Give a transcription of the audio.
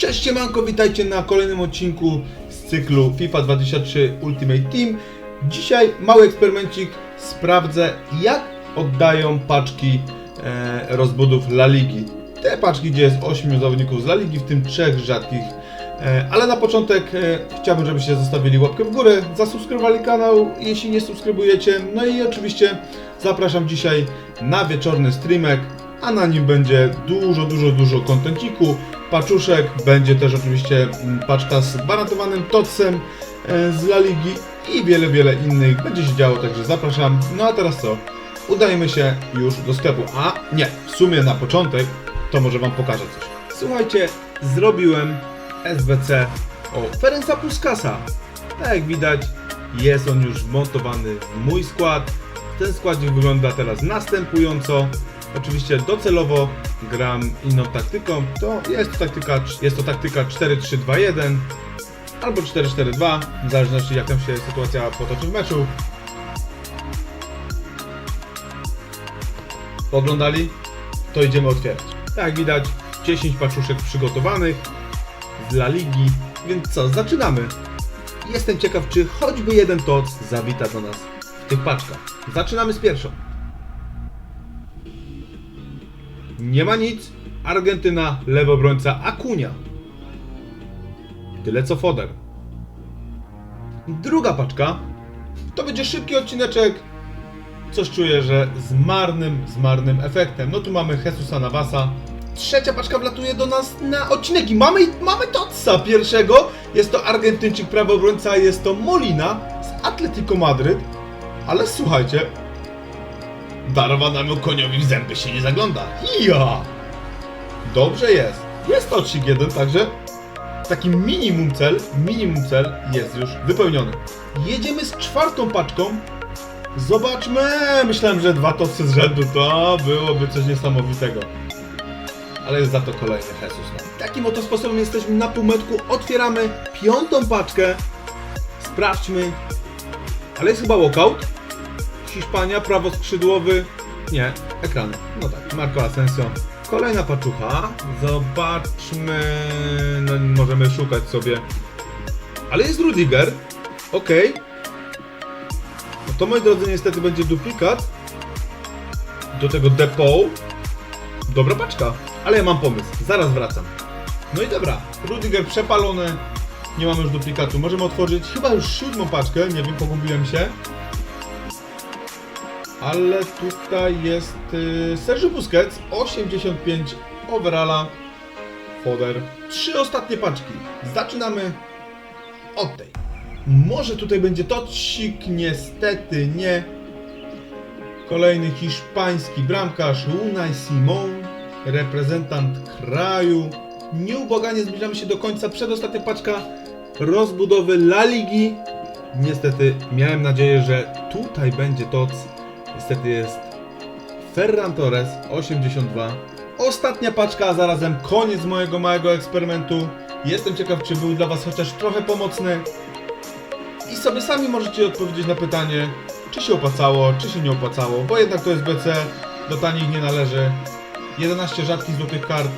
Cześć siemanko, witajcie na kolejnym odcinku z cyklu FIFA 23 Ultimate Team. Dzisiaj mały eksperymencik, sprawdzę jak oddają paczki e, rozbudów La Ligi. Te paczki, gdzie jest 8 zawodników z La Ligi, w tym 3 rzadkich. E, ale na początek e, chciałbym, żebyście zostawili łapkę w górę, zasubskrybowali kanał, jeśli nie subskrybujecie. No i oczywiście zapraszam dzisiaj na wieczorny streamek, a na nim będzie dużo, dużo, dużo kontenciku, paczuszek, będzie też oczywiście mm, paczka z gwarantowanym totsem e, z La Ligi i wiele, wiele innych będzie się działo, także zapraszam. No a teraz co? Udajmy się już do sklepu. A nie, w sumie na początek to może Wam pokażę coś. Słuchajcie, zrobiłem SBC o Ferenca Puskasa. Tak jak widać, jest on już wmontowany w mój skład. Ten składnik wygląda teraz następująco. Oczywiście docelowo gram inną taktyką. To jest to taktyka, jest to taktyka 4-3-2-1 albo 4-4-2, w zależności jak tam się sytuacja potoczy w meczu. Oglądali? To idziemy otwierać. Tak jak widać, 10 paczuszek przygotowanych z La Ligi, więc co, zaczynamy. Jestem ciekaw, czy choćby jeden TOC zawita do nas w tych paczkach. Zaczynamy z pierwszą. Nie ma nic. Argentyna, lewy obrońca Akunia. Tyle co Foder. Druga paczka. To będzie szybki odcineczek. Coś czuję, że z marnym, z marnym efektem. No tu mamy Jesusa Navasa. Trzecia paczka wlatuje do nas na odcinek i mamy, mamy Totsa pierwszego. Jest to Argentyńczyk, prawy obrońca, jest to Molina z Atletico Madryt. Ale słuchajcie, darowanemu koniowi w zęby się nie zagląda. Ja! Dobrze jest. Jest toczyk jeden, także taki minimum cel, minimum cel jest już wypełniony. Jedziemy z czwartą paczką. Zobaczmy. Myślałem, że dwa tocy z rzędu to byłoby coś niesamowitego. Ale jest za to kolejny Jesus. No. Takim oto sposobem jesteśmy na półmetku. Otwieramy piątą paczkę. Sprawdźmy. Ale jest chyba walkout. Hiszpania, prawo skrzydłowy. Nie, ekran. No tak, Marco Asensio. Kolejna paczucha. Zobaczmy. No możemy szukać sobie. Ale jest Rudiger. Okej. No to moi drodzy niestety będzie duplikat. Do tego depot. Dobra paczka. Ale ja mam pomysł. Zaraz wracam. No i dobra. Rudiger przepalony. Nie mamy już duplikatu. Możemy otworzyć chyba już siódmą paczkę. Nie wiem, pogubiłem się. Ale tutaj jest y, Sergio Busquets, 85 overalla, foder. Trzy ostatnie paczki. Zaczynamy od tej. Może tutaj będzie tocik, niestety nie. Kolejny hiszpański bramkarz Unai Simon, reprezentant kraju. Nieubłaganie zbliżamy się do końca. Przedostatnia paczka rozbudowy La Ligi. Niestety miałem nadzieję, że tutaj będzie toc. Niestety jest Ferran Torres 82. Ostatnia paczka, a zarazem koniec mojego małego eksperymentu. Jestem ciekaw, czy był dla Was chociaż trochę pomocny. I sobie sami możecie odpowiedzieć na pytanie, czy się opłacało, czy się nie opłacało, bo jednak to jest BC, do tanich nie należy. 11 rzadkich złotych kart,